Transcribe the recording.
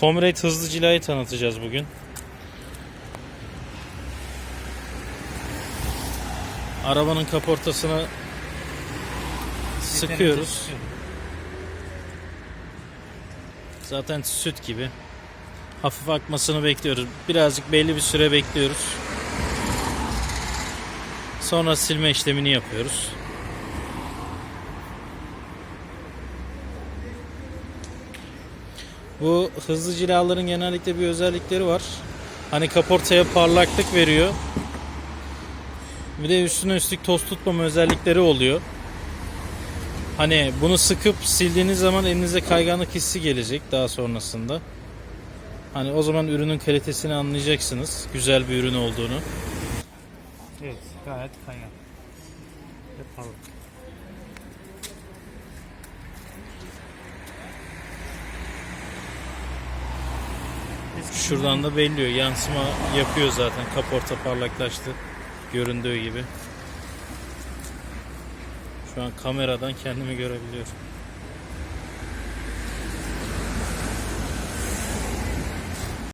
Comrade hızlı cilayı tanıtacağız bugün. Arabanın kaportasına sıkıyoruz. Zaten süt gibi. Hafif akmasını bekliyoruz. Birazcık belli bir süre bekliyoruz. Sonra silme işlemini yapıyoruz. Bu hızlı cilaların genellikle bir özellikleri var. Hani kaportaya parlaklık veriyor. Bir de üstüne üstlük toz tutmama özellikleri oluyor. Hani bunu sıkıp sildiğiniz zaman elinize kayganlık hissi gelecek daha sonrasında. Hani o zaman ürünün kalitesini anlayacaksınız. Güzel bir ürün olduğunu. Evet gayet kaygan. Ve. Şuradan da belliyor. Yansıma yapıyor zaten. Kaporta parlaklaştı. Göründüğü gibi. Şu an kameradan kendimi görebiliyorum.